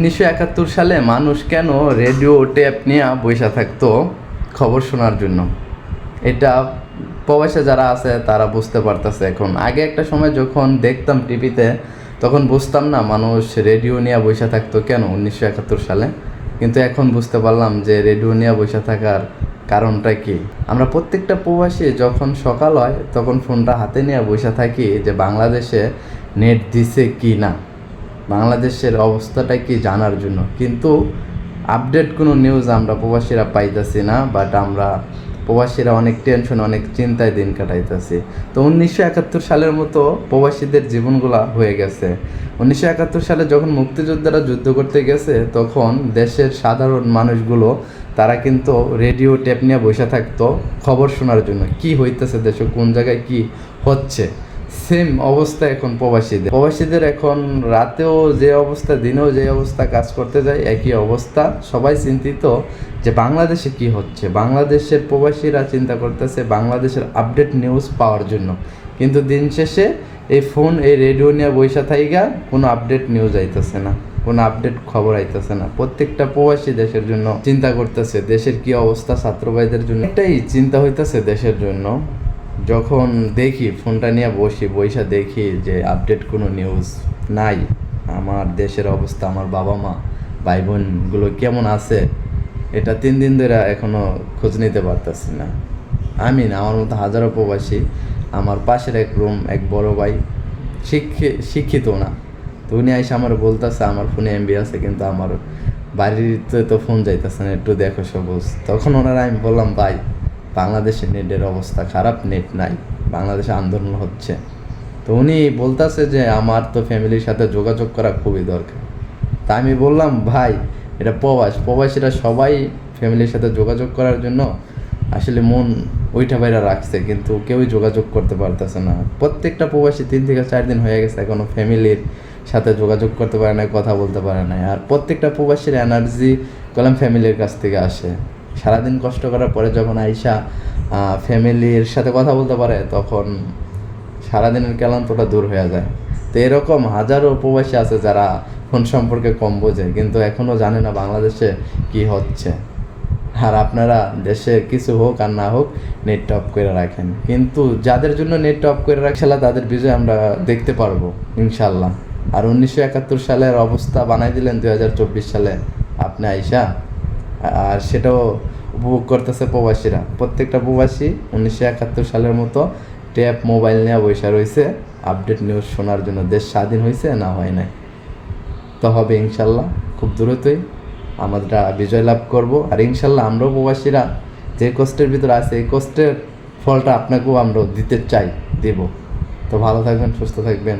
উনিশশো একাত্তর সালে মানুষ কেন রেডিও টেপ নিয়ে বসে থাকতো? খবর শোনার জন্য। এটা প্রবাসে যারা আছে, তারা বুঝতে পারতেছে এখন। আগে একটা সময় যখন দেখতাম টিভিতে, তখন বুঝতাম না মানুষ রেডিও নিয়ে বসে থাকতো কেন উনিশশো একাত্তর সালে। কিন্তু এখন বুঝতে পারলাম যে রেডিও নিয়ে বসে থাকার কারণটা কি। আমরা প্রত্যেকটা প্রবাসী যখন সকাল হয়, তখন ফোনটা হাতে নিয়ে বসে থাকি যে বাংলাদেশে নেট দিছে কি না। বাংলাদেশের অবস্থাটা কি জানার জন্য? কিন্তু আপডেট কোনো নিউজ আমরা প্রবাসীরা পাইতেছি না বাট আমরা প্রবাসীরা অনেক টেনশন অনেক চিন্তায় দিন কাটাইতেছি। তো উনিশশো একাত্তর সালের মতো প্রবাসীদের জীবনগুলা হয়ে গেছে। উনিশশো একাত্তর সালে যখন মুক্তিযোদ্ধারা যুদ্ধ করতে গেছে, তখন দেশের সাধারণ মানুষগুলো, তারা কিন্তু রেডিও টেপ নিয়ে বসে থাকতো খবর শোনার জন্য। কি হইতেছে দেশে? কোন জায়গায় কি হচ্ছে? সেম অবস্থা এখন প্রবাসীদের। প্রবাসীদের এখন রাতেও যে অবস্থা, দিনেও যে অবস্থা কাজ করতে যায়, একই অবস্থা। সবাই চিন্তিত যে বাংলাদেশে কি হচ্ছে? বাংলাদেশের প্রবাসীরা চিন্তা করতেছে বাংলাদেশের আপডেট নিউজ পাওয়ার জন্য। কিন্তু দিন শেষে এই ফোন, এই রেডিও নিয়ে বৈশা থাইগা কোনো আপডেট নিউজ আইতেছে না, কোনো আপডেট খবর আইতেছে না। প্রত্যেকটা প্রবাসী দেশের জন্য চিন্তা করতেছে, দেশের কি অবস্থা, ছাত্র ভাইদের জন্য। এটাই চিন্তা হইতেছে দেশের জন্য যখন দেখি, ফোনটা নিয়ে বসি, বইসা দেখি যে আপডেট কোনো নিউজ নাই। আমার দেশের অবস্থা, আমার বাবা মা ভাই বোনগুলো কেমন আছে, এটা তিন দিন ধরে এখনও খোঁজ নিতে পারতেছি না। আমি না আমার মতো হাজারো প্রবাসী আমার পাশের এক রুম এক বড় ভাই, শিক্ষি, শিক্ষিত না। তো উনি আইসা আমার বলতেছে, আমার ফোনে এমবি আছে, কিন্তু আমার বাড়িতে তো ফোন যাইতেছে না, একটু দেখো সবুজ। তখন ওনারা আমি বললাম, ভাই বাংলাদেশে নেটের অবস্থা খারাপ, নেট নাই, বাংলাদেশে আন্দোলন হচ্ছে। তো উনি বলতেছে যে আমার তো ফ্যামিলির সাথে যোগাযোগ করা খুবই দরকার। তা আমি বললাম, ভাই, এটা প্রবাস, প্রবাসীরা সবাই ফ্যামিলির সাথে যোগাযোগ করার জন্য আসলে মন ওইটা বাইরে রাখছে, কিন্তু কেউই যোগাযোগ করতে পারতেছে না। প্রত্যেকটা প্রবাসী তিন থেকে চার দিন হয়ে গেছে এখনও ফ্যামিলির সাথে যোগাযোগ করতে পারে না কথা বলতে পারে না আর প্রত্যেকটা প্রবাসীর এনার্জি কলম ফ্যামিলির কাছ থেকে আসে। সারাদিন কষ্ট করার পরে যখন আইসা ফ্যামিলির সাথে কথা বলতে পারে, তখন সারাদিনের ক্লান্তটা দূর হয়ে যায়। তো এরকম হাজারো উপবাসী আছে যারা ফোন সম্পর্কে কম বোঝে, কিন্তু এখনও জানে না বাংলাদেশে কি হচ্ছে। আর আপনারা দেশে কিছু হোক আর না হোক নেট অফ করে রাখেন। কিন্তু যাদের জন্য নেট অফ করে রাখছিলা তাদের বিজয় আমরা দেখতে পারব, ইনশাল্লাহ। আর উনিশশো একাত্তর সালের অবস্থা বানাই দিলেন দুই হাজার চব্বিশ সালে। আপনি আইসা আর সেটাও উপভোগ করতেছে প্রবাসীরা। প্রত্যেকটা প্রবাসী উনিশশো একাত্তর সালের মতো ট্যাব মোবাইল নিয়ে বসে রয়েছে। আপডেট নিউজ শোনার জন্য দেশ স্বাধীন হয়েছে না হয় নাই। তো হবে ইনশাল্লাহ, খুব দ্রুতই আমরা বিজয় লাভ করব। আর ইনশাল্লাহ আমরাও প্রবাসীরা যে কষ্টের ভিতরে আছে, এই কষ্টের ফলটা আপনাকেও আমরা দিতে চাই, দেব। তো ভালো থাকবেন, সুস্থ থাকবেন।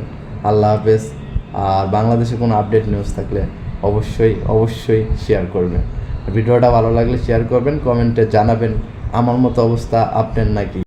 আল্লাহ হাফেজ। আর বাংলাদেশে কোনো আপডেট নিউজ থাকলে অবশ্যই অবশ্যই শেয়ার করবেন। ভিডিওটা ভালো লাগলে শেয়ার করবেন কমেন্টে জানাবেন আমার মতো অবস্থা আপনার নাকি?